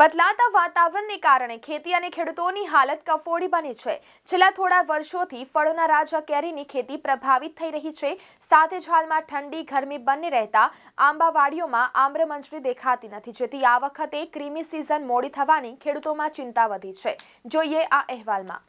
બદલાતા વાતાવરણને કારણે ખેતી અને ખેડૂતોની હાલત કફોડી બની છે. છેલ્લા થોડા વર્ષોથી ફળોના રાજા કેરીની ખેતી પ્રભાવિત થઈ રહી છે. સાથે જ હાલમાં ઠંડી, ગરમી બંને રહેતા આંબાવાડીઓમાં આમ્રમંજરી દેખાતી નથી. જેથી આ વખતે ક્રીમી સિઝન મોડી થવાની ખેડૂતોમાં ચિંતા વધી છે. જોઈએ આ અહેવાલમાં.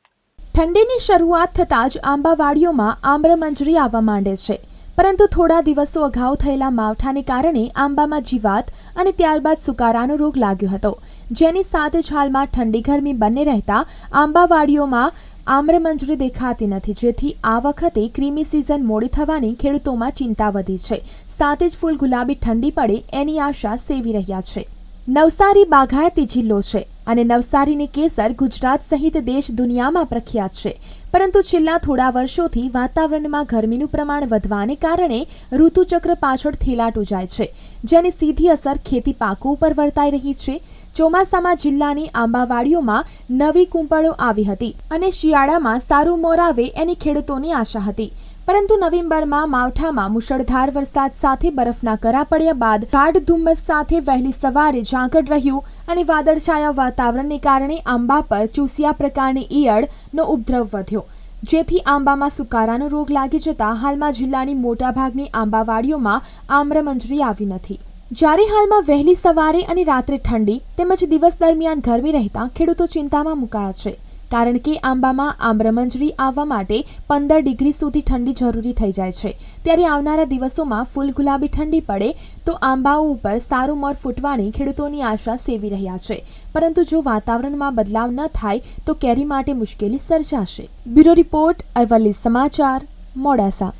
ઠંડીની શરૂઆત થતાં જ આંબાવાડીઓમાં આમ્રમંજરી આવવા માંડે છે. પરંતુ થોડા દિવસો અગાઉ થયેલા માવઠાને કારણે આંબામાં જીવાત અને ત્યારબાદ સુકારાનો રોગ લાગ્યો હતો, જેની સાથે જ હાલમાં ઠંડી ગરમી બંને રહેતા આંબાવાડીઓમાં આમ્રમંજરી દેખાતી નથી, જેથી આ વખતે ક્રીમી સિઝન મોડી થવાની ખેડૂતોમાં ચિંતા વધી છે. સાથે જ ફૂલ ગુલાબી ઠંડી પડે એની આશા સેવી રહ્યા છે. નવસારી બાગાયતી જિલ્લો છે. અને નવસારીની કેસર ગુજરાત સહિત દેશ દુનિયામાં પ્રખ્યાત છે. પરંતુ છેલ્લા થોડા વર્ષોથી વાતાવરણમાં ગરમીનું પ્રમાણ વધવાને કારણે ઋતુચક્ર પાછળ થેલાટું જાય છે, જેની સીધી અસર ખેતી પાકો ઉપર વર્તાઈ રહી છે. ચોમાસામાં જિલ્લાની આંબાવાડીઓમાં નવી કુંપળો આવી હતી અને શિયાળામાં સારું મોર આવે એની ખેડૂતોની આશા હતી. પરંતુ નવેમ્બરમાં માવઠામાં મુશળધાર વરસાદ સાથે બરફના કરા પડ્યા બાદ ગાઢ ધુમ્મસ સાથે વહેલી સવારે ઝાંકડ રહ્યું અને વાદળછાયા વાતાવરણને કારણે આંબા પર ચૂસિયા પ્રકારની ઈયળનો ઉપદ્રવ વધ્યો. જેથી આંબામાં સુકારાનો રોગ લાગી જતા હાલમાં જિલ્લાની મોટાભાગની આંબાવાડીઓમાં આમ્રમંજરી આવી નથી. જ્યારે હાલમાં વહેલી સવારે અને રાત્રે ઠંડી તેમજ દિવસ દરમિયાન ગરમી રહેતા ખેડૂતો ચિંતામાં મુકાયા છે. કારણ કે આંબામાં આમ્રમંજરી આવવા માટે પંદર ડિગ્રી સુધી ઠંડી જરૂરી થઈ જાય છે. ત્યારે આવનારા દિવસોમાં ફૂલ ગુલાબી ઠંડી પડે તો આંબાઓ ઉપર સારું મર ફૂટવાની ખેડૂતોની આશા સેવી રહ્યા છે. પરંતુ જો વાતાવરણમાં બદલાવ ન થાય તો કેરી માટે મુશ્કેલી સર્જાશે. બ્યુરો રિપોર્ટ અરવલ્લી સમાચાર, મોડાસા.